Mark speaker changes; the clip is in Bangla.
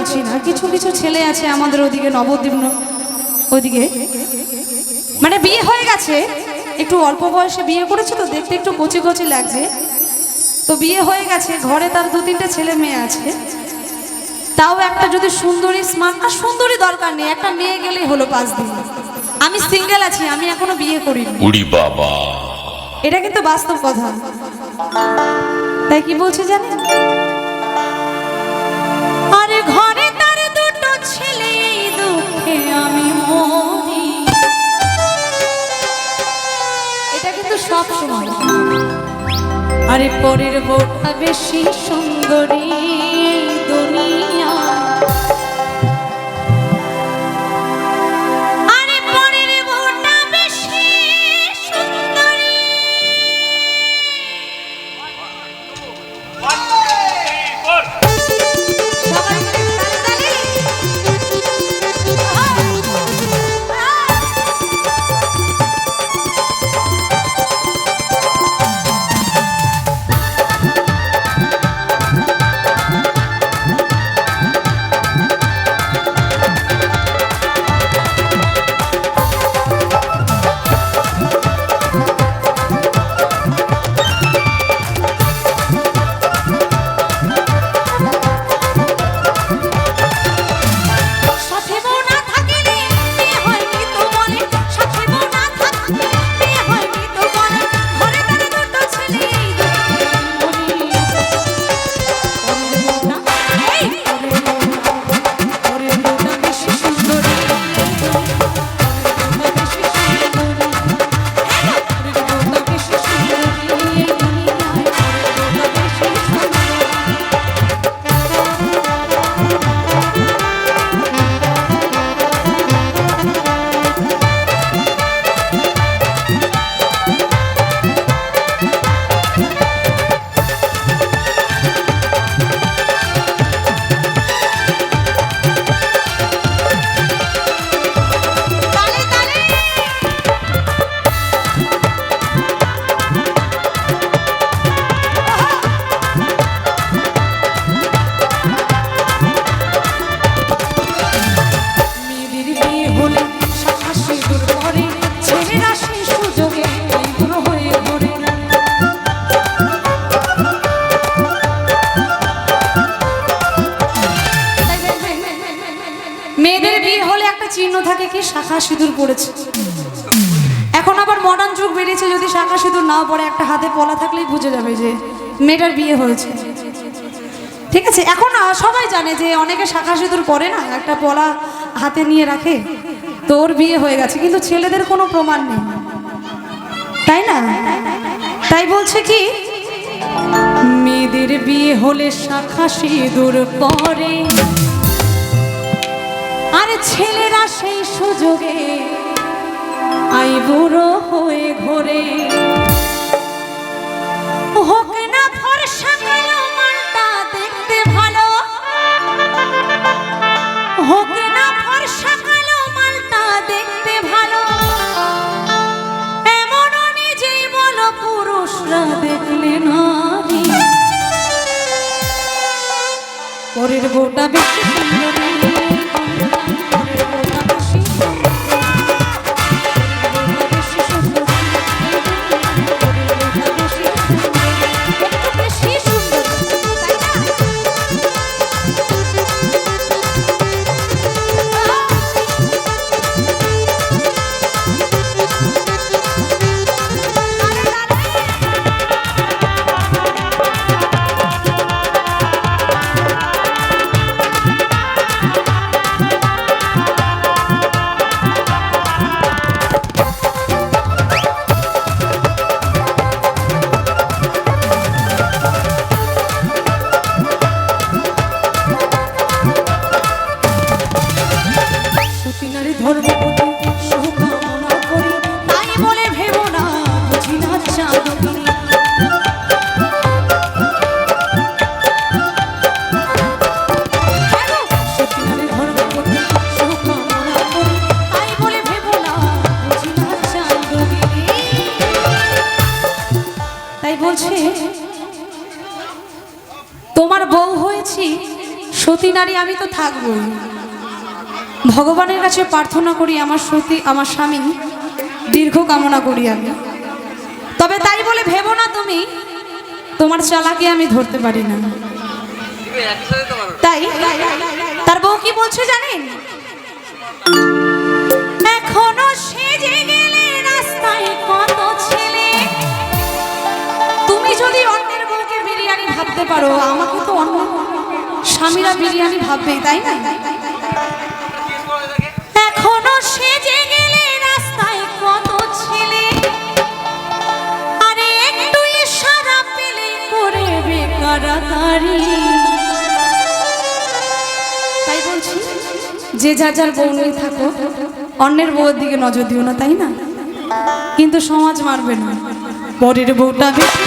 Speaker 1: বলছি না কিছু কিছু ছেলে আছে আমাদের ওদিকে নবদ্বীপ ওদিকে। মানে বিয়ে হয়ে গেছে একটু অল্প বয়সে বিয়ে করেছে তো দেখতে একটু কচি কচি লাগছে। তো বিয়ে হয়ে গেছে ঘরে তার দু তিনটে ছেলে মেয়ে আছে। তাও একটা যদি সুন্দরী স্মার্ট আর সুন্দরী দরকার নেই একটা মেয়ে গেলেই হলো পাঁচ দিন। আমি সিঙ্গেল আছি আমি এখনও বিয়ে করিনি।
Speaker 2: উড়ি বাবা।
Speaker 1: এটা কিন্তু বাস্তব কথা। তাই কি বলছে জানেন? সব সময় আরে পরের বোটা বেশি সুন্দরী দুনিয়া। আরে মেয়েদের বিয়ে হলে একটা চিহ্ন থাকে কি, শাখা সিঁদুর পড়েছে। এখন আবার মডার্ন যুগ বেরিয়েছে, যদি শাখা সিঁদুর না পড়ে, একটা হাতে পলা থাকলেই বুঝে যাবে যে মেয়েটার বিয়ে হয়েছে। ঠিক আছে, এখন সবাই জানে যে অনেকে শাখা সিঁদুর পরে না, একটা পলা হাতে নিয়ে রাখে তোর বিয়ে হয়ে গেছে, কিন্তু ছেলেদের কোনো প্রমাণ নেই। তাই না? তাই বলছে কি, মেয়েদের বিয়ে হলে শাখা সিঁদুর পরে আর ছেলেরা সেই সুযোগে আই বুড়ো হয়ে ঘোরে। হোক না দেখতে ভালো। হোক না দেখতে ভালো। নিজেই পুরুষরা পরের বউটা বেশি বলছে, সতী নারী, আমি তো থাকবই। ভগবানের কাছে প্রার্থনা করি আমার সতী, আমার স্বামী দীর্ঘ কামনা করি আমি। তবে তাই বলে ভেবো না তুমি, তোমার চালাকি আমি ধরতে পারি না। তাই তার বউ কি বলছে জানেন? এখনও সেজে গেলে রাস্তায় কত ছেলে। তুমি যদি অন্যের বউকে বিরিয়ানি ভাবতে পারো, আমাকে তো অন্য স্বামীরা বিরিয়ানি ভাববে, তাই না? এখনও সেজে গেলে রাস্তায় কত ছেলে? আরে একটু ইশারা পেলে করে বেকারাকারি তাই বলছি, যে যার যার বউ নিয়ে থাকো, অন্যের বউয়ের দিকে নজর দিও না, তাই না? কিন্তু সমাজ মারবে না। পরের বউটা বেশি